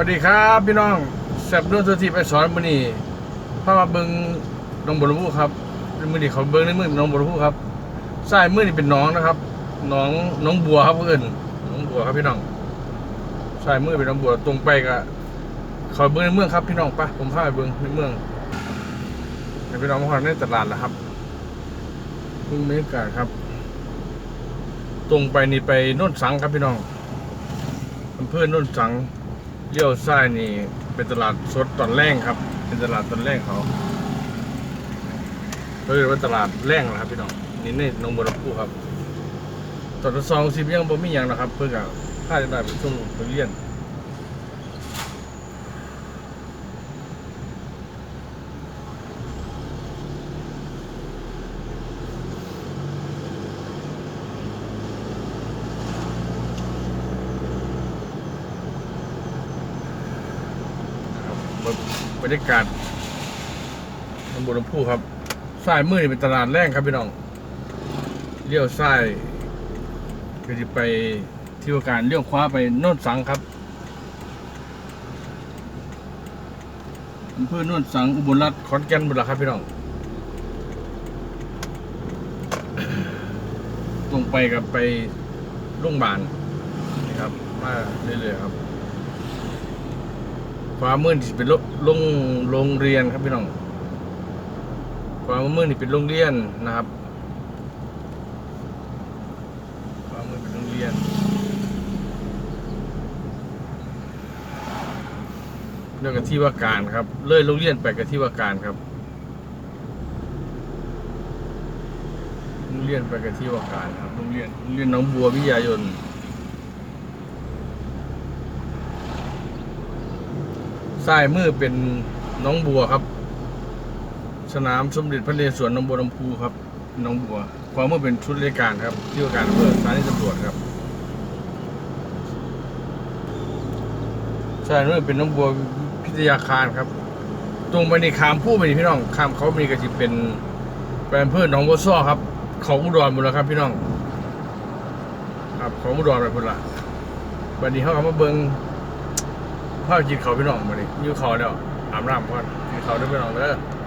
วัสดีครับพี่น้องแซบด้วยตัวที่ไปสอนมือนี่พามาเบิงน้องบัวลำพูครับมือนี่เขาเบิงในมือน้องบัวลำพูครับใช่มือนี่เป็นน้องนะครับน้องน้องบัวครับเพื่อนน้องบัวครับพี่น้องใช่มือเป็นน้องบัวตรงไปก็เขาเบิงในเมืองครับพี่น้องปะผมพาไปเบิงในเมืองให้พี่น้องมาขอในตลาดแล้วครับเพิ่งบรรยากาครับ ตรงไปนี่ไปโน่นสังครับพี่น้องอำเภอโน่นสัง เลี้ยวซ้ายนี่เป็นตลาดสดตอนแรกครับ เป็นตลาดตอนแรกเขาเขาเรียกว่าตลาดแรงนะครับพี่น้องนี่ในนองบัวลำพูครับตอนซองสิบยังบ่มีอยังนะครับ เพื่อกับค่าจะได้ไปช่วงไปเรียน บรรยากาศหนบัวลำพูครับซ้ายมือนี่เป็นตลาดแรงครับพี่น้องเลี้ยวซ้ายก็จะไปที่ว่าการเลี้ยวขวาไปโน่นสังครับอำเภอโน่นสังอุบลรัฐขอนแก่นบุรีครับพี่น้องตรงไปกับไปโรงพยาบาลนะครับมาเรื่อยๆครับ ความมืดนี่เป็นโรงโรงเรียนครับพี่น้องความมืดนี่เป็นโรงเรียนนะครับความมืดเป็นโรงเรียนเรื่องกับที่ว่าการครับเลยโรงเรียนไปกับที่ว่าการครับโรงเรียนไปกันที่ว่าการครับโรงเรียนโรงเรียนน้องบัววิทยายน ซ้ายมือเป็นน้องบัวครับ สนามสมเด็จพระนเรศวรน้องบัวลำพูครับน้องบัวความมือเป็นชุดราชการครับที่ว่าการอำเภอสถานีตำรวจครับซ้ายมือเป็นน้องบัวพิทยาคารครับ ตรงไปในขามผู้ไปนี่พี่น้องขามเขามีกระจิเป็นแปลงเพื่อหนองบัวซ้อครับเขาอุดรหมดแล้วครับ พี่น้อง ครับเขาอุดรไปพุ่นละบัดนี้เขาก็มาเบิ่ง พ่อกินเขาพี่น้องมาดิยิ้วเขาแล้วอาบน้ำก่อนกินเขาด้วยพี่น้องเด้อ